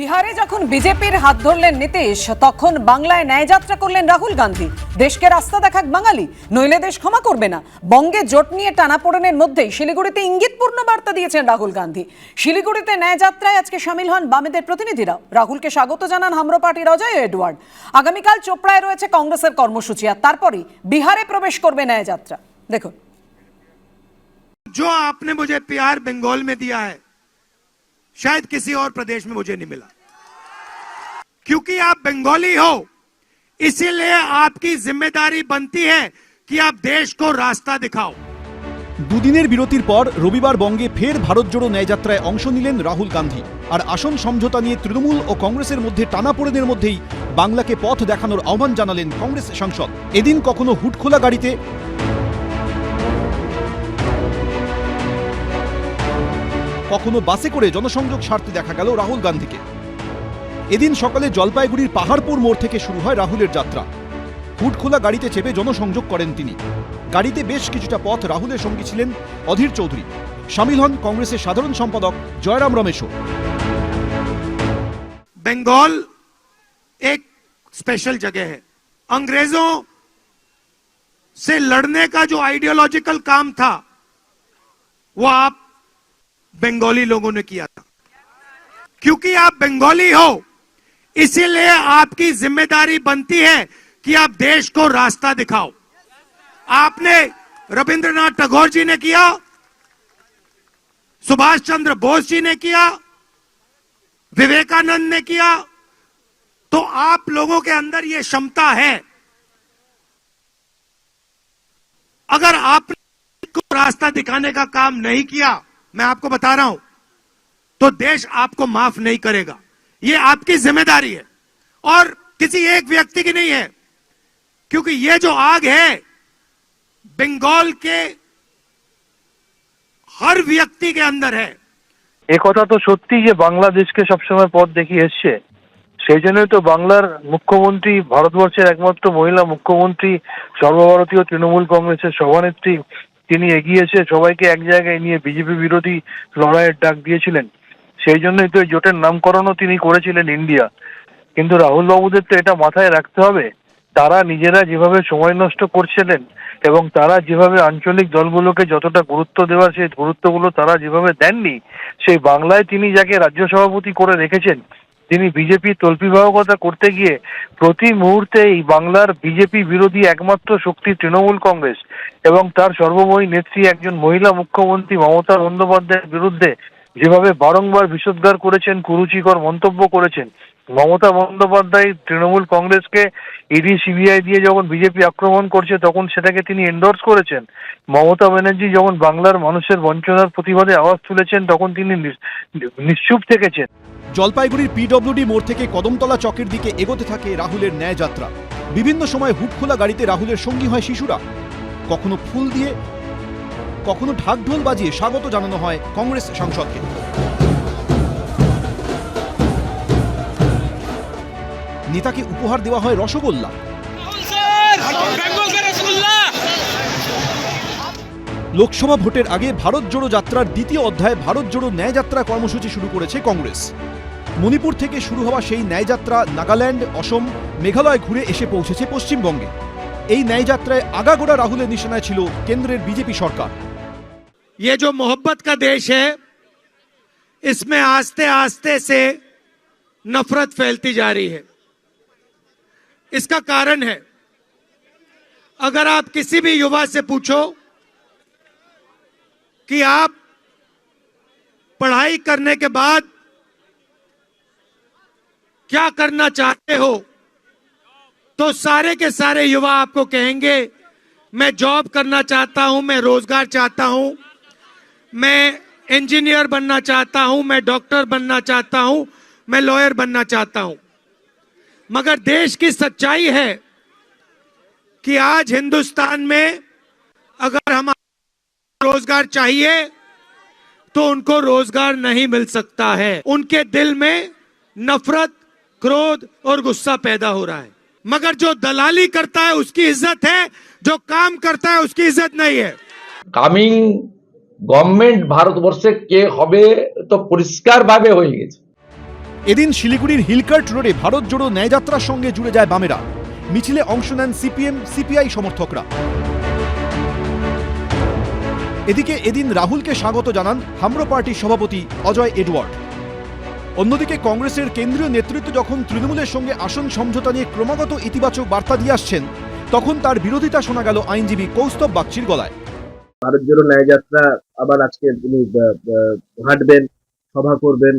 বিহারে যখন বিজেপির হাত ধরলেন নীতিশ তখন বাংলায় ন্যায়যাত্রা করলেন রাহুল গান্ধী দেশকে রাস্তা দেখাক বাঙালি নইলে দেশ ক্ষমা করবে না বঙ্গে জোট নিয়ে টানাপোড়েনের মধ্যেই শিলিগুড়িতে ইঙ্গিতপূর্ণ বার্তা দিয়েছেন রাহুল গান্ধী শিলিগুড়িতে ন্যায়যাত্রায় আজকে সামিল হন বামেদের প্রতিনিধিরা রাহুলকে স্বাগত জানান হামরো পার্টির অজয় এডওয়ার্ড আগামীকাল চোপড়ায় রয়েছে কংগ্রেসের কর্মসূচি আর তারপরই বিহারে প্রবেশ করবে ন্যায়যাত্রা দেখুন जो आपने मुझे प्यार बंगाल में दिया है शायद किसी और प्रदेश में मुझे नहीं मिला क्योंकि आप बंगाली हो इसीलिए आपकी जिम्मेदारी बनती है कि आप देश को रास्ता दिखाओ দুদিনের বিরতির পর রবিবার বঙ্গে ফের ভারত জোড়ো ন্যায়যাত্রায় অংশ নিলেন রাহুল গান্ধী আর আসন সমঝোতা নিয়ে তৃণমূল ও কংগ্রেসের মধ্যে টানাপোড়েনের মধ্যেই বাংলাকে পথ দেখানোর আহ্বান জানালেন কংগ্রেস সাংসদ এদিন কখনো হুটখোলা গাড়িতে কখনো বাসে করে জনসংযোগ সারতে দেখা গেল রাহুল গান্ধীকে এদিন সকালে জলপাইগুড়ির পাহাড়পুর মোড় থেকে শুরু হয় রাহুলের যাত্রা হুটখোলা গাড়িতে চেপে জনসংযোগ করেন তিনি গাড়িতে বেশ কিছুটা পথ রাহুলের সঙ্গী ছিলেন অধীর চৌধুরী সামিল হন কংগ্রেসের সাধারণ সম্পাদক জয়রাম রমেশও बंगाल एक स्पेशल जगह है अंग्रेजों से लड़ने का जो आइडियोलॉजिकल काम था वो आप बंगाली लोगों ने किया था। क्योंकि आप बंगाली हो, इसीलिए आपकी ज़िम्मेदारी बनती है कि आप देश को रास्ता दिखाओ। आपने रविंद्रनाथ टैगोर जी ने किया, सुभाष चंद्र बोस जी ने किया, विवेकानंद ने किया तो आप लोगों के अंदर यह क्षमता है। अगर आपने को रास्ता दिखाने का काम नहीं किया मैं आपको बता रहा हूं तो देश आपको माफ नहीं करेगा ये आपकी जिम्मेदारी है और किसी एक व्यक्ति की नहीं है क्योंकि ये जो आग है बंगाल के हर व्यक्ति के अंदर है এ কথা তো সত্যি যে বাংলাদেশকে সবসময় পথ দেখিয়ে এসছে সেই জন্যই তো বাংলার মুখ্যমন্ত্রী ভারতবর্ষের একমাত্র মহিলা মুখ্যমন্ত্রী সর্বভারতীয় তৃণমূল কংগ্রেসের সভানেত্রী তিনি এগিয়ে এসে সবাইকে এক জায়গায় নিয়ে বিজেপি বিরোধী লড়াইয়ের ডাক দিয়েছিলেন। সেই জন্যই তো জোটের নামকরণও তিনি করেছিলেন ইন্ডিয়া। কিন্তু রাহুল বাবুদের তো এটা মাথায় রাখতে হবে। তারা নিজেরা যেভাবে সময় নষ্ট করছিলেন এবং তারা যেভাবে আঞ্চলিক দলগুলোকে যতটা গুরুত্ব দেওয়ার সেই গুরুত্বগুলো তারা যেভাবে দেননি, সেই বাংলায় তিনি যাকে রাজ্য সভাপতি করে রেখেছেন, তিনি বিজেপি তল্পিবাহকতা করতে গিয়ে প্রতি মুহূর্তে এই বাংলার বিজেপি বিরোধী একমাত্র শক্তি তৃণমূল কংগ্রেস। এবং তার সর্বময়ী নেত্রী একজন মহিলা মুখ্যমন্ত্রী মমতা বন্দ্যোপাধ্যায়ের বিরুদ্ধে যেভাবে বারংবার বিষোদ্গার করেছেন, কুরুচিকর মন্তব্য করেছেন, মমতা বন্দ্যোপাধ্যায় তৃণমূল কংগ্রেসকে ইডি সিবিআই দিয়ে যখন বিজেপি আক্রমণ করছে, তখন সেটাকে তিনি এন্ডোর্স করেছেন। মমতা ব্যানার্জি যখন বাংলার মানুষের বঞ্চনার প্রতিবাদে আওয়াজ তুলেছেন, তখন তিনি নিশ্চুপ থেকেছেন। জলপাইগুড়ির পিডব্লিউডি মোড় থেকে কদমতলা চকের দিকে এগোতে থাকে রাহুলের ন্যায়যাত্রা বিভিন্ন সময় হুটখোলা গাড়িতে রাহুলের সঙ্গী হয় শিশুরা। কখনো ফুল দিয়ে, কখনো ঢাকঢোল বাজিয়ে স্বাগত জানানো হয় কংগ্রেস সাংসদকে। নেতাকে উপহার দেওয়া হয় রসগোল্লা। লোকসভা ভোটের আগে ভারত জোড়ো যাত্রার দ্বিতীয় অধ্যায় ভারত জোড়ো ন্যায়যাত্রা কর্মসূচি শুরু করেছে কংগ্রেস। মণিপুর থেকে শুরু হওয়া সেই ন্যায়যাত্রা নাগাল্যান্ড, অসম, মেঘালয় ঘুরে এসে পৌঁছেছে পশ্চিমবঙ্গে। এই ন্যায়যাত্রায় আগাগোড়া রাহুলের নিশানায় ছিল কেন্দ্রের বিজেপি সরকার ये जो मोहब्बत का देश है इसमें आस्ते आस्ते से नफरत फैलती जा रही है इसका कारण है अगर आप किसी भी युवा से पूछो कि आप पढ़ाई करने के बाद क्या करना चाहते हो तो सारे के सारे युवा आपको कहेंगे, मैं जॉब करना चाहता हूँ, मैं रोज़गार चाहता हूँ, मैं इंजीनियर बनना चाहता हूँ, मैं डॉक्टर बनना चाहता हूँ, मैं लॉयर बनना चाहता हूँ। मगर देश की सच्चाई है कि आज हिंदुस्तान में अगर हम रोज़गार चाहिए तो उनको रोज़गार नहीं मिल सकता है। उनके दिल में नफरत, क्रोध और गुस्सा पैदा हो रहा है। मगर जो दलाली करता है उसकी इज्जत है जो काम करता है उसकी इज्जत नहीं है কামিং গভর্নমেন্ট ভারতবর্ষে কে হবে তো পরিষ্কার ভাবে হয়ে গেছে এদিন শিলিগুড়ির হিলকার্ট রোডে ভারত জোড়ো ন্যায়যাত্রার সঙ্গে জুড়ে যায় বামেরা মিছিলে অংশ নেন সিপিএম সিপিআই সমর্থকরা এদিকে এদিন রাহুলকে স্বাগত জানান হামরো পার্টির সভাপতি অজয় এডওয়ার্ড অন্যদিকে কংগ্রেসের কেন্দ্রীয় নেতৃত্ব যখন তৃণমূলের সঙ্গে আসন সমঝোতা নিয়ে ক্রমাগত ইতিবাচক বার্তা দিয়ে আসছেন, তখন তার বিরোধিতা শোনা গেল আইনজীবী কৌস্তব বাগচির গলায়। ভারত জোড়ো ন্যায় যাত্রা আবার আজকে তিনি হাঁটবেন, সভা করবেন।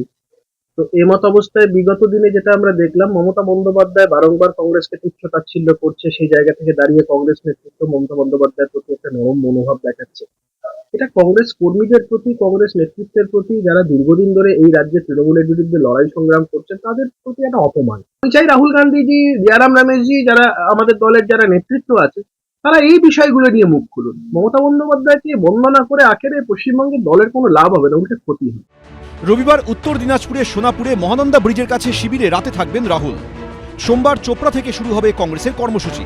তো এমত অবস্থায় বিগত দিনে যেটা আমরা দেখলাম, মমতা বন্দ্যোপাধ্যায় বারংবার কংগ্রেসকে তুচ্ছ তাচ্ছিল্য করছে, সেই জায়গা থেকে দাঁড়িয়ে কংগ্রেস নেতৃত্ব মমতা বন্দ্যোপাধ্যায়ের প্রতি একটা নরম মনোভাব দেখাচ্ছে। এটা কংগ্রেস কর্মীদের প্রতি, কংগ্রেস নেতৃত্বের প্রতি, যারা দীর্ঘদিন ধরে এই রাজ্যে তৃণমূলের বিরুদ্ধে লড়াই সংগ্রাম করছেন, তাদের প্রতি একটা অপমান। আমি চাই রাহুল গান্ধীজি, জিয়ারাম রমেশজি, যারা আমাদের দলের যারা নেতৃত্ব আছে, তারা এই বিষয়গুলো নিয়ে মুখ খুলুন। মমতা বন্দ্যোপাধ্যায়কে বন্দনা করে আখেরে পশ্চিমবঙ্গের দলের কোনো লাভ হবে না, উল্টে ক্ষতি হবে। রবিবার উত্তর দিনাজপুরে, সোনাপুরে মহানন্দা ব্রিজের কাছে শিবিরে রাতে থাকবেন রাহুল। সোমবার চোপড়া থেকে শুরু হবে কংগ্রেসের কর্মসূচি।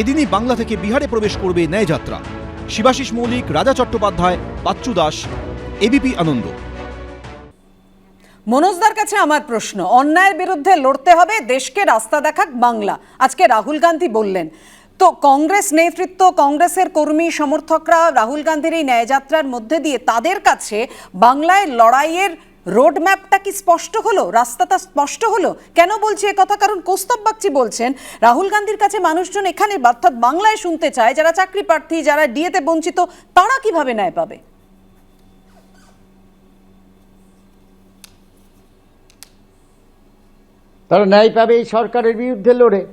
এদিনই বাংলা থেকে বিহারে প্রবেশ করবে ন্যায়যাত্রা। শিবাশিস মৌলিক, রাজা চট্টোপাধ্যায়, বাচ্চু দাস এবিপি আনন্দ। মনোজদার কাছে আমার প্রশ্ন, অন্যায়ের বিরুদ্ধে লড়তে হবে দেশকে রাস্তা দেখাক বাংলা। আজকে রাহুল গান্ধী বললেন, তো কংগ্রেস নেতৃত্ব, কংগ্রেসের কর্মী, সমর্থকরা রাহুল গান্ধীর এই ন্যায়যাত্রার মধ্যে দিয়ে তাদের কাছে বাংলায় লড়াইয়ের রোড ম্যাপটা কি স্পষ্ট হলো? রাস্তাটা স্পষ্ট হলো? কেন বলছি কথা? কারণ কৌস্তব বাগচি বলছেন, রাহুল গান্ধীর কাছে মানুষজন এখানে অর্থাৎ বাংলায় শুনতে চায়, যারা চাকরি প্রার্থী, যারা ডিএতে বঞ্চিত, তারা কীভাবে ন্যায় পাবে? তারা ন্যায় পাবে এই সরকারের বিরুদ্ধে লড়ে।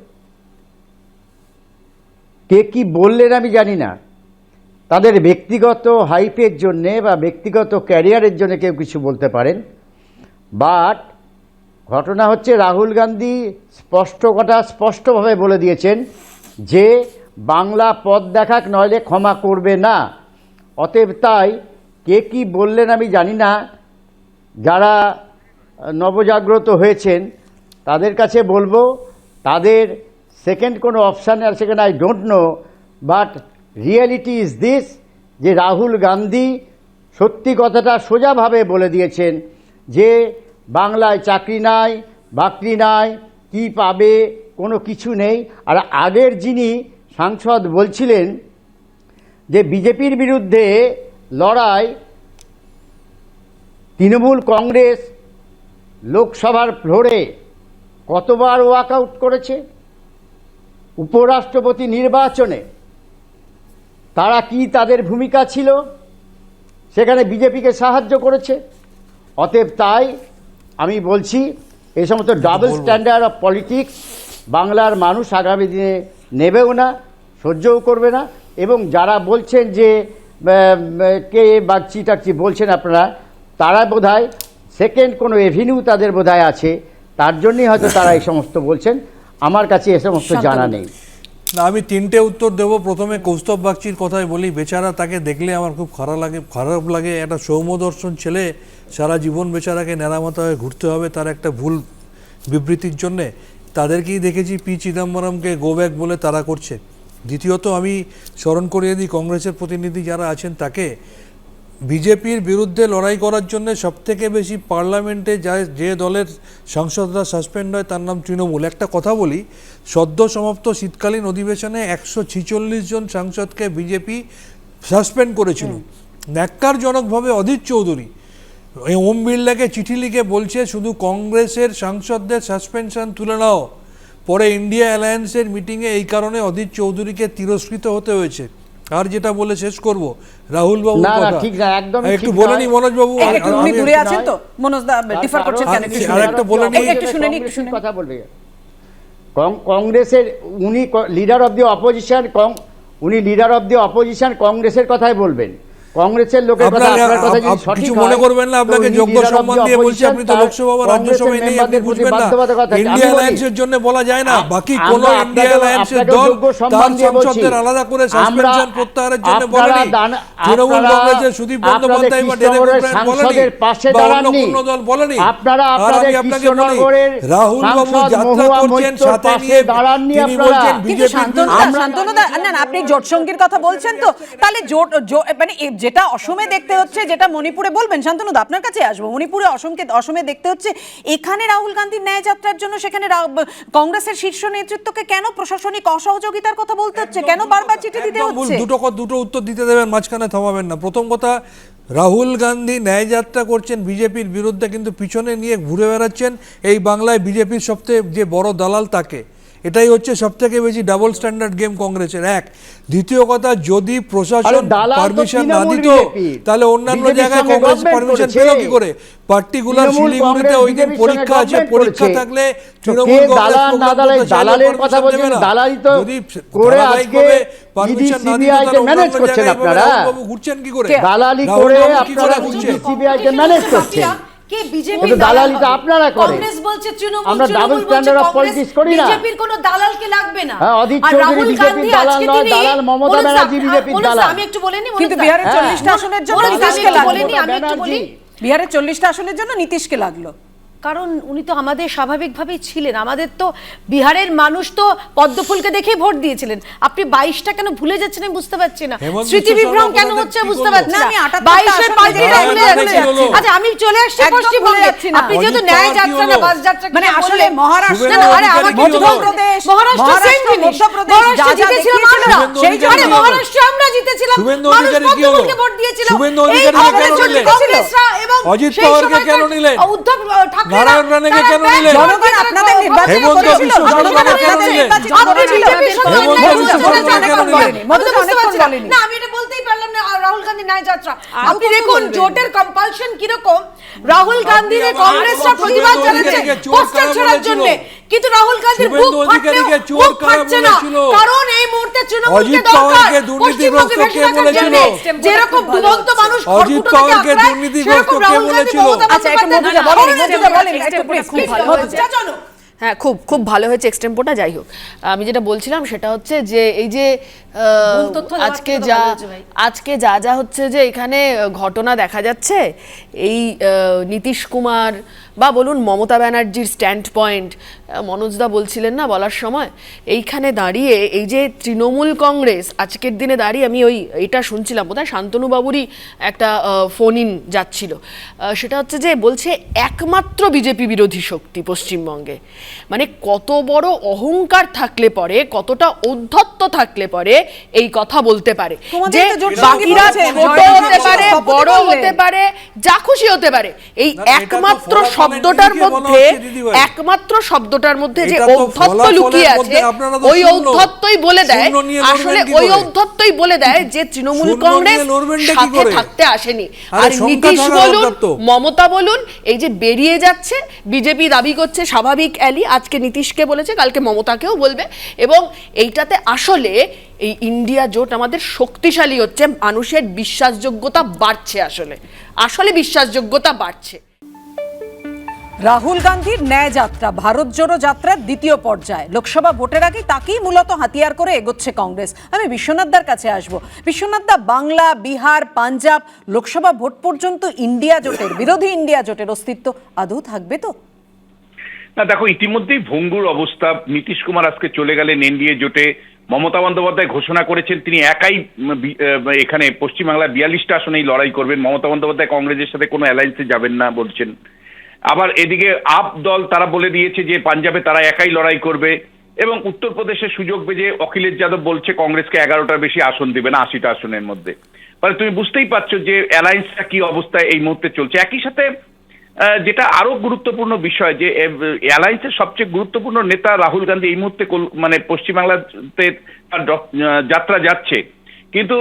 কে কি বললেন আমি জানি না। তাদের ব্যক্তিগত হাইপের জন্যে বা ব্যক্তিগত ক্যারিয়ারের জন্য কেউ কিছু বলতে পারেন। বাট ঘটনা হচ্ছে রাহুল গান্ধী স্পষ্ট কথা স্পষ্টভাবে বলে দিয়েছেন যে, বাংলা পদ দেখাক নইলে ক্ষমা করবে না। অতএব তাই কে কি বললেন আমি জানি না। যারা নবজাগ্রত হয়েছেন তাদের কাছে বলব, তাদের সেকেন্ড কোনো option R second I don't know but reality is this যে রাহুল গান্ধী সত্যি কথাটা সোজাভাবে বলে দিয়েছেন যে বাংলায় চাকরি নাই, বাকরি নাই, কি পাবে, কোনো কিছু নেই। আর আগের যিনি সাংসদ বলছিলেন যে বিজেপির বিরুদ্ধে লড়াই, তৃণমূল কংগ্রেস লোকসভার ফ্লোরে কতবার ওয়াকআউট করেছে? উপরাষ্ট্রপতি নির্বাচনে তারা কি তাদের ভূমিকা ছিল? সেখানে বিজেপিকে সাহায্য করেছে। অতএব তাই আমি বলছি এই সমস্ত ডাবল স্ট্যান্ডার্ড অফ পলিটিক্স বাংলার মানুষ আগামী দিনে নেবেও না সহ্যও করবে না এবং যারা বলছেন যে কে বাগচি টাকচি বলছেন আপনারা তারা বোধহয় সেকেন্ড কোনো এভিনিউ তাদের বোধহয় আছে। তার জন্যই হয়তো তারা এই সমস্ত বলছেন। আমার কাছে এ সমস্ত জানা নেই। না, আমি তিনটে উত্তর দেব। প্রথমে কৌস্তব বাগচির কথাই বলি। বেচারা তাকে দেখলে আমার খুব খারাপ লাগে খারাপ লাগে। একটা সৌম্যদর্শন ছেলে, সারা জীবন বেচারাকে নেড়ামাতা হয়ে ঘুরতে হবে, তার একটা ভুল বিবৃতির জন্যে। তাদেরকেই দেখেছি পি. চিদম্বরমকে গো ব্যাক বলে তারা করছে। দ্বিতীয়ত আমি স্মরণ করিয়ে দিই, কংগ্রেসের প্রতিনিধি যারা আছেন তাকে। বিজেপির বিরুদ্ধে লড়াই করার জন্য সবথেকে বেশি পার্লামেন্টে যা যে দলের সাংসদরা সাসপেন্ড হয় তার নাম তৃণমূল। একটা কথা বলি সদ্য সমাপ্ত শীতকালীন অধিবেশনে একশো ছিচল্লিশ জন সাংসদকে বিজেপি সাসপেন্ড করেছিল। ন্যাক্কারজনকভাবে অধীর চৌধুরী। এই ওম বিড়লাকে চিঠি লিখে বলছে শুধু কংগ্রেসের সাংসদদের সাসপেনশন তুলে নাও। পরে ইন্ডিয়া অ্যালায়েন্সের মিটিংয়ে এই কারণে অধীর চৌধুরীকে তিরস্কৃত হতে হয়েছে। আর যেটা বলে শেষ করব? রাহুল বাবু না, না, ঠিক না, একদম একটু ঠিক বলেনি নি মনোজ বাবু একটু উনি দূরে আছেন তো? মনোজ দা ডিফার করছেন কেন? একটু আর একটা বলে নিই। একটু শুনে নিই, একটু শুনে কথা বলবে। কং- কংগ্রেসের উনি লিডার অফ দি অপোজিশন উনি লিডার অফ দি অপোজিশন কংগ্রেসের কথাই বলবেন। কংগ্রেসের লোকের কথা আপনার কথা যদি সঠিক কিছু মনে করবেন না আপনাকে যোগ্য সম্মান দিয়ে বলছি আপনি তো লোকসভা বা রাজ্যসভায় নেই আপনি বুঝবেন না। ইন্ডিয়া অ্যালায়েন্সের জন্য বলা যায় না। বাকি কোন ইন্ডিয়া অ্যালায়েন্সের দল তার আলাদা করে সাসপেনশন প্রত্যাহারের জন্য বলেনি। তৃণমূল কংগ্রেসের সুদীপ বন্দ্যোপাধ্যায় বা ডেরেক বলেনি বা অন্য দাঁড়াননি। কোনো দল বলেনি। আপনারা আপনাদের আপনাকে বলি রাহুল বাবু যাত্রা করছেন সাথে নিয়ে তিনি বলছেন বিজেপি না না আপনি জোট সঙ্গীর কথা বলছেন তো। তাহলে জোট মানে যে যেটা অসমে দেখতে হচ্ছে যেটা মণিপুরে বলবেন শান্তনু দা, আপনার কাছে আসব। মণিপুরে অসমকে অসমে দেখতে হচ্ছে এখানে রাহুল গান্ধীর ন্যায় যাত্রার জন্য সেখানে কংগ্রেসের শীর্ষ নেতৃত্বকে কেন প্রশাসনিক অসহযোগিতার কথা বলতে হচ্ছে? কেন বারবার চিঠি দিতে হচ্ছে? দুটো দুটো উত্তর দিতে দেবেন মাঝখানে থামাবেন না। প্রথম কথা রাহুল গান্ধী ন্যায়যাত্রা করছেন বিজেপির বিরুদ্ধে কিন্তু পিছনে নিয়ে ঘুরে বেড়াচ্ছেন এই বাংলায় বিজেপির সবচেয়ে যে বড় দালাল তাকে। এটাই হচ্ছে সব থেকে বেশি ডাবল স্ট্যান্ডার্ড গেম কংগ্রেসের। এক দ্বিতীয় কথা যদি প্রশাসন পারমিশন না দিত তাহলে অন্যান্য জায়গায় কংগ্রেস পারমিশন পেল কি করে? পার্টিকুলার শিলিগুড়িতে ওই দিন পরীক্ষা আছে পরীক্ষা থাকলে তৃণমূল দালালের কথা বলছেন দালালি তো করে আজকে permission না তাহলে করছেন আপনারা। ঘুরছেন কি করে? দালালি করে আপনারা ঘুরছেন? সিবিআই কে ম্যানেজ করছেন? কে বিজেপি কিন্তু আপনারা করেন। কংগ্রেস বলছে তৃণমূল আমরা ডাবল স্ট্যান্ডার্ড অফ politics করি না। বিজেপির কোনো দালালকে লাগবে না হ্যাঁ, চৌধুরী রাহুল বিজেপির দালাল নয়, দালাল মমতা ব্যানার্জি বিজেপির দালাল। আমি একটু বলে নি কিন্তু বিহারের হ্যাঁ। চল্লিশটা আসনের জন্য আমি নীতিশকে একটু বলে লাগল নি, আমি একটু বলি বিহারের চল্লিশটা আসনের জন্য নীতিশকে লাগল কারণ উনি তো আমাদের স্বাভাবিকভাবেই ছিলেন। আমাদের তো বিহারের মানুষ তো পদ্মফুলকে দেখেই ভোট দিয়েছিলেন। আপনি বাইশটা কেন ভুলে যাচ্ছেন আমি বুঝতে পারছি না। স্মৃতি বিভ্রম কেন হচ্ছে বুঝতে পারছি না, না আমি 78 বাইশের আসনে ভুলে যাচ্ছি। আচ্ছা আমি চলে আসছি পশ্চিমবঙ্গে আপনি যেহেতু ন্যায় যাত্রা না বাস যাত্রা মানে আসলে মহারাষ্ট্র আরে আমার? মধ্যপ্রদেশ মহারাষ্ট্র same জিনিস। মহারাষ্ট্র জিতেছিলাম আমরা। সেই জন্য। মহারাষ্ট্রে আমরা জিতেছিলাম। মানুষ অধিকারী কি হলো? পদ্মফুলকে ভোট দিয়েছিল। এই কংগ্রেস এবং অজিত পাওয়ারকে কেন নিলেন? উদ্ধব নারায়ণ রানেকে কেন নিলেন? জনগণ জনগণ আপনাদের নির্বাচিত হেমন্ত বিশ্ব জনগণ আপনাদের নির্বাচিত করেছিল। হেমন্ত বিশ্ব করছেন, কেন নিলেন? না। আমি এটা বলতেই আর রাহুল গান্ধী ন্যায় যাত্রা। আপনি দেখুন জোটের কম্পালশন কীরকম? রাহুল গান্ধীর আবার- কংগ্রেসরা প্রতিবাদ জানাচ্ছে পোস্টার ছোড়ার? জন্য। কিন্তু রাহুল গান্ধীর বুক ফাটলেও চোর মুখ ফাটছে না। কারণ এই মুহূর্তে তৃণমূলকে দরকার পশ্চিমবঙ্গে কে বেশি টাকার বলেছিল? জন্য যেরকম দুরন্ত মানুষ খড়কুটো থেকে পাওয়ারকে সেরকম কে রাহুল গান্ধী বলেছিল? মমতা আচ্ছা, একটু বন্দ্যোপাধ্যায় বলেন, বলেন, একটা please, খুব ভালো। চলো। হ্যাঁ খুব খুব ভালো হয়েছে এক্সটেম্পোটা যাই হোক আমি যেটা বলছিলাম সেটা হচ্ছে যে এই যে আজকে যা। আজকে যা যা হচ্ছে যে এখানে ঘটনা দেখা যাচ্ছে এই নীতিশ কুমার বা বলুন মমতা ব্যানার্জির স্ট্যান্ড পয়েন্ট মনোজদা বলছিলেন না বলার সময় এইখানে দাঁড়িয়ে এই যে তৃণমূল কংগ্রেস আজকের দিনে দাঁড়িয়ে আমি ওই এটা শুনছিলাম বোধহয় শান্তনুবাবুরই একটা ফোন ইন যাচ্ছিল। সেটা হচ্ছে যে বলছে একমাত্র বিজেপি বিরোধী শক্তি পশ্চিমবঙ্গে। মানে কত বড় অহংকার থাকলে পরে কতটা অধ্যত্ত থাকলে পরে এই কথা বলতে পারে। যে বাকিরা ছোট হতে পারে বড় হতে পারে যা খুশি হতে পারে। এই একমাত্র শব্দটার মধ্যে একমাত্র দিদিভাই। শব্দটার মধ্যে যে ঔদ্ধত্য লুকিয়ে আছে ওই। ঔদ্ধত্যই বলে দেয়। আসলে ওই? ঔদ্ধত্যই বলে দেয় যে তৃণমূল কংগ্রেস সাথে থাকতে আসেনি। আর নীতিশ বলুন মমতা বলুন এই যে বেরিয়ে যাচ্ছে বিজেপি দাবি করছে স্বাভাবিক অ্যালি আজকে নীতিশকে বলেছে কালকে মমতাকেও বলবে। এবং এইটাতে আসলে এই ইন্ডিয়া জোট আমাদের শক্তিশালী হচ্ছে মানুষের বিশ্বাসযোগ্যতা বাড়ছে আসলে। আসলে বিশ্বাসযোগ্যতা বাড়ছে। রাহুল গান্ধীর ন্যায় যাত্রা, ভারত জোড়ো যাত্রার দ্বিতীয় পর্যায়ে। লোকসভা ভোটের আগে তাকেই মূলত হাতিয়ার করে এগোচ্ছে কংগ্রেস। আমি বিশ্বনাথদার কাছে আসব। বিশ্বনাথদা, বাংলা, বিহার, পাঞ্জাব, লোকসভা ভোট পর্যন্ত ইন্ডিয়া জোটের, বিরোধী ইন্ডিয়া জোটের অস্তিত্ব আদৌ থাকবে তো? না, দেখো, ইতিমধ্যেই ভঙ্গুর অবস্থা। নীতিশ কুমার আজকে চলে গেলেন এনডিএ জোটে। মমতা বন্দ্যোপাধ্যায় ঘোষণা করেছেন, তিনি একাই এখানে পশ্চিমবাংলার বিয়াল্লিশটা আসনেই লড়াই করবেন। মমতা বন্দ্যোপাধ্যায় কংগ্রেসের সাথে কোনো অ্যালায়েন্সে যাবেন না বলছেন। আবার এদিকে আপ দল তারা বলে দিয়েছে যে পাঞ্জাবে তারা একাই লড়াই করবে এবং উত্তরপ্রদেশের সুযোগ বেজে অখিলেশ যাদব বলছে কংগ্রেসকে এগারোটার বেশি আসন দেবে না, আশিটা আসনের মধ্যে। মানে তুমি বুঝতেই পারছ যে অ্যালায়েন্সটা কি অবস্থায় এই মুহূর্তে চলছে। একই সাথে যেটা আরও গুরুত্বপূর্ণ বিষয় যে অ্যালায়েন্সের সবচেয়ে গুরুত্বপূর্ণ নেতা রাহুল গান্ধী এই মুহূর্তে মানে পশ্চিমবাংলাতে তার যাত্রা যাচ্ছে। কিন্তু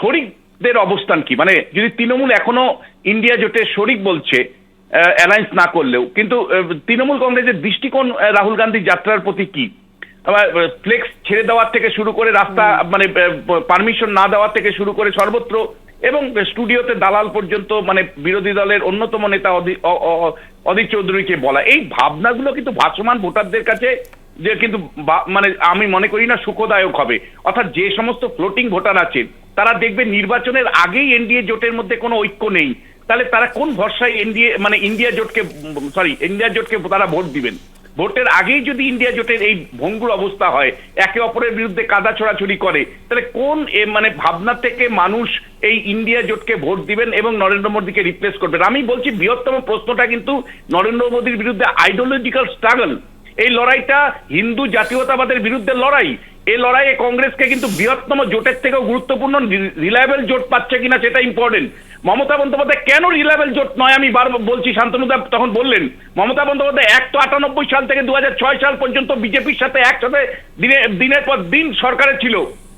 শরিকদের অবস্থান কি? মানে যদি তৃণমূল এখনও ইন্ডিয়া জোটে শরিক বলছে অ্যালায়েন্স না করলেও। কিন্তু তৃণমূল কংগ্রেসের দৃষ্টিকোণ রাহুল গান্ধী যাত্রার প্রতি কি? ফ্লেক্স ছেড়ে দেওয়ার থেকে শুরু করে রাস্তা মানে পারমিশন না দেওয়ার থেকে শুরু করে সর্বত্র এবং স্টুডিওতে দালাল পর্যন্ত মানে বিরোধী দলের অন্যতম নেতা অধীর চৌধুরীকে বলা। এই ভাবনাগুলো কিন্তু ভাসমান ভোটারদের কাছে যে কিন্তু মানে আমি মনে করি না সুখদায়ক হবে। অর্থাৎ যে সমস্ত ফ্লোটিং ভোটার আছে তারা দেখবে নির্বাচনের আগেই এনডিএ জোটের মধ্যে কোনো ঐক্য নেই। তাহলে তারা কোন ভরসায় এনডিএ মানে ইন্ডিয়া জোটকে সরি ইন্ডিয়া জোটকে তারা ভোট দিবেন? ভোটের আগেই যদি ইন্ডিয়া জোটের এই ভঙ্গুর অবস্থা হয়, একে অপরের বিরুদ্ধে কাদা ছড়াছড়ি করে, তাহলে কোন মানে ভাবনা থেকে মানুষ এই ইন্ডিয়া জোটকে ভোট দিবেন এবং নরেন্দ্র মোদীকে রিপ্লেস করবেন? আমি বলছি বৃহত্তম প্রশ্নটা কিন্তু নরেন্দ্র মোদীর বিরুদ্ধে আইডিওলজিক্যাল স্ট্রাগল এই লড়াইটা হিন্দু জাতীয়তাবাদের বিরুদ্ধে লড়াই। এই লড়াইয়ে কংগ্রেসকে কিন্তু বৃহত্তম জোটের থেকেও গুরুত্বপূর্ণ রিলায়েবল জোট পাচ্ছে কিনা সেটা ইম্পর্টেন্ট মমতা বন্দ্যোপাধ্যায় কেন রিলায়েবল জোট নয়? আমি বার বলছি শান্তনুদা তখন বললেন, মমতা বন্দ্যোপাধ্যায় একশো আটানব্বই সাল থেকে দু হাজার ছয় সাল পর্যন্ত বিজেপির সাথে একসাথে দিনে দিনের পর দিন সরকারে ছিল।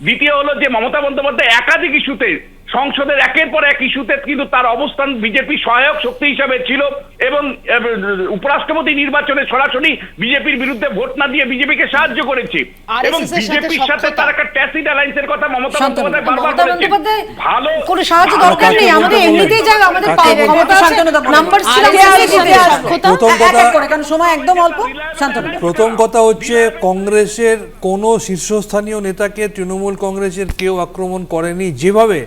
দ্বিতীয় হলো যে মমতা বন্দ্যোপাধ্যায় একাধিক ইস্যুতে সংসদের একের পর এক ইস্যুতে কিন্তু তার অবস্থান বিজেপি সহায়ক শক্তি হিসাবে ছিল এবং উপরাষ্ট্রপতি নির্বাচনে সরাসরি বিজেপির বিরুদ্ধে ভোট না দিয়ে বিজেপিকে সাহায্য করেছে। এবং বিজেপির সাথে তার একটা ট্যাসিড অ্যালায়েন্সের কথা মমতা বন্দ্যোপাধ্যায় বারবার বলেছেন ভালো কোনো সাহায্য দরকার নেই আমাদের এমনিতেই যা আমাদের ক্ষমতা আছে নাম্বার কারণ সময় একদম অল্প। শান্তনু। প্রথম কথা হচ্ছে কংগ্রেসের কোনো শীর্ষস্থানীয় নেতাকে তৃণমূল কংগ্রেসের কেউ আক্রমণ করেনি। যেভাবে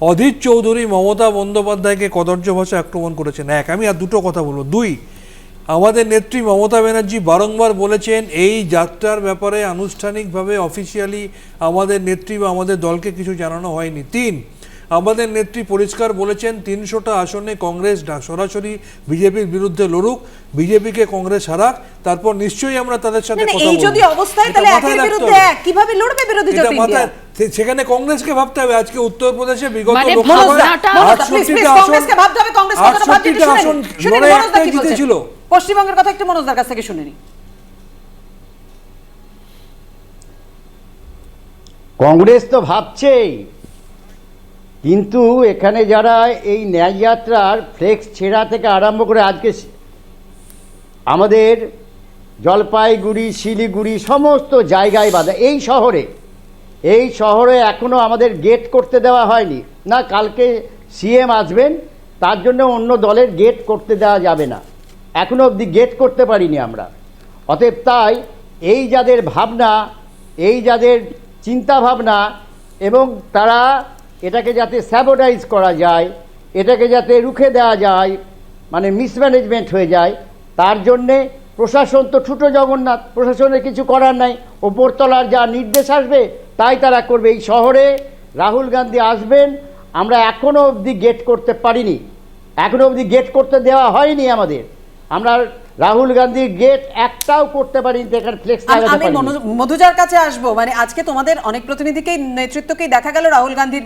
অধীর চৌধুরী মমতা বন্দ্যোপাধ্যায়কে কদর্য ভাষায় আক্রমণ করেছেন। এক, আমি আর দুটো কথা বলব। দুই, আমাদের নেত্রী মমতা ব্যানার্জি বারংবার বলেছেন, এই যাত্রার ব্যাপারে আনুষ্ঠানিকভাবে অফিসিয়ালি আমাদের নেত্রী বা আমাদের দলকে কিছু জানানো হয়নি। তিন আমাদের নেত্রী পরিষ্কার বলেছেন তিনশোটা আসনে কংগ্রেস সরাসরি বিজেপির বিরুদ্ধে লড়ুক বিজেপিকে কংগ্রেস হারাক তারপর নিশ্চয়ই আমরা তাদের সাথে কথা এই যদি অবস্থায় তাহলে একের বিরুদ্ধে এক কীভাবে লড়বে বিরোধী জোট ইন্ডিয়া? সেখানে কংগ্রেসকে ভাবতে হবে। আজকে উত্তরপ্রদেশে বিগত মানে লোকসভায় আসন-। জিতেছিল। পশ্চিমবঙ্গের কথা একটু মনোজদার কাছ থেকে শুনে নিন কংগ্রেস তো ভাবছেই। কিন্তু এখানে যারা এই ন্যায়যাত্রার ফ্লেক্স ছেঁড়া থেকে আরম্ভ করে আজকে আমাদের জলপাইগুড়ি, শিলিগুড়ি, সমস্ত জায়গায় বাধা। এই শহরে এই শহরে এখনও আমাদের গেট করতে দেওয়া হয়নি। না, কালকে সিএম আসবেন, তার জন্য অন্য দলের গেট করতে দেওয়া যাবে না। এখনও অবধি গেট করতে পারিনি আমরা। অতএব তাই এই যাদের ভাবনা, এই যাদের চিন্তা ভাবনা এবং তারা এটাকে যাতে স্যাবোটাইজ করা যায়, এটাকে যাতে রুখে দেওয়া যায় মানে মিসম্যানেজমেন্ট হয়ে যায়, তার জন্যে প্রশাসন তো ছোটো জগন্নাথ, প্রশাসনের কিছু করার নাই, ওপরতলার যা নির্দেশ আসবে, তাই তারা করবে। এই শহরে রাহুল গান্ধী আসবেন, আমরা এখনও অবধি গেট করতে পারিনি। এখনও অবধি গেট করতে দেওয়া হয়নি আমাদের। আমরা রাহুল গান্ধীর গেট একটাও করতে পারিনি তো এখানে ফ্লেক্স আমি- মধুজার কাছে আসব। মানে আজকে তোমাদের অনেক প্রতিনিধিকেই নেতৃত্বকেই দেখা গেল রাহুল গান্ধীর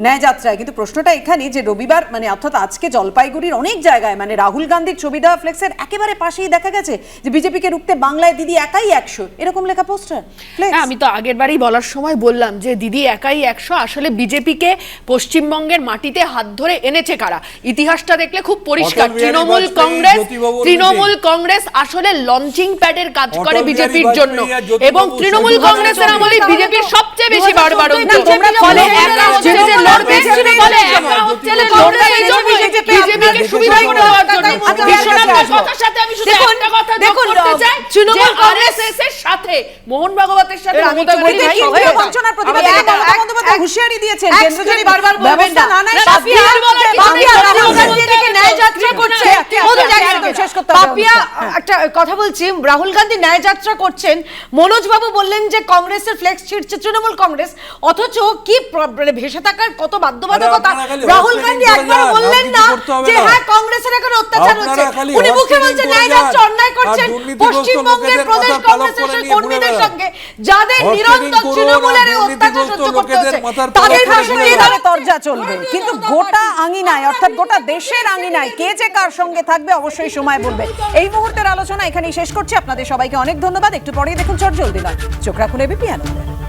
ন্যায় যাত্রায় কিন্তু প্রশ্নটা এখানে যে রবিবার মানে অর্থাৎ আজকে জলপাইগুড়ির অনেক জায়গায় মানে রাহুল গান্ধীর ছবি দেওয়া ফ্লেক্সের একেবারে পাশেই দেখা গেছে যে বিজেপিকে রুখতে বাংলায় দিদি একাই একশো। এরকম লেখা পোস্টার ফ্লেক্স হ্যাঁ আমি তো আগের বারই বলার সময় বললাম যে দিদি একাই একশো। আসলে বিজেপিকে পশ্চিমবঙ্গের মাটিতে হাত ধরে এনেছে কারা? ইতিহাসটা দেখলে খুব পরিষ্কার। তৃণমূল কংগ্রেস জ্যোতিবাবু তৃণমূল কংগ্রেস আসলে লঞ্চিং প্যাডের কাজ করে বিজেপির জন্য এবং তৃণমূল কংগ্রেসের আমলে বিজেপির সবচেয়ে বেশি বাড়বাড়ন্ত না, তোমরা ফলে একা হচ্ছে যে লড়বে ফলে একা হচ্ছে যে লড়বে এই তৃণমূল বিজেপিকে সুবিধা করে দেওয়ার জন্য আচ্ছা, আচ্ছা, বিশ্বনাথের কথার সাথে আমি শুধু একটা কথা যোগ করতে চাই তৃণমূল তৃণমূল এর সাথে মোহন ভাগবতের সাথে আমি মমতা বলি, বন্দ্যোপাধ্যায় কিন্তু প্রতিবাদে মমতা বন্দ্যোপাধ্যায় হুঁশিয়ারি দিয়েছেন, এক কেন্দ্র যদি second বারবার বলবেন না, না পাপিয়া রাহুল গান্ধী ন্যায় যাত্রা করছে কে, শেষ করতে হবে পাপিয়া হ্যাঁ। একটা কথা বলছি রাহুল গান্ধী ন্যায় যাত্রা করছেন মনোজ বাবু বললেন যে কংগ্রেসের ফ্লেক্স ছিঁড়ছে তৃণমূল কংগ্রেস অথচ কি মানে ভেসে থাকার কত বাধ্যবাধকতা? রাহুল গান্ধী একবার বললেন না যে হ্যাঁ কংগ্রেসের এখন অত্যাচার হচ্ছে। উনি মুখে বলছেন ন্যায় যাত্রা অন্যায় করছেন পশ্চিমবঙ্গের প্রদেশ কংগ্রেসের কর্মীদের সঙ্গে যাদের নিরন্তর তৃণমূলের অত্যাচার সহ্য করতে হচ্ছে তাদের নিয়ে তরজা চলবে। কিন্তু গোটা আঙিনায় অর্থাৎ গোটা দেশের আঙিনায় কে যে কার সঙ্গে থাকবে অবশ্যই সময় বলবে। এই মুহূর্তের আলোচনা এখানেই শেষ করছি। আপনাদের সবাইকে অনেক ধন্যবাদ। একটু পরেই দেখুন চট জলদি নয় চোখ রাখুন এবিপি আনন্দে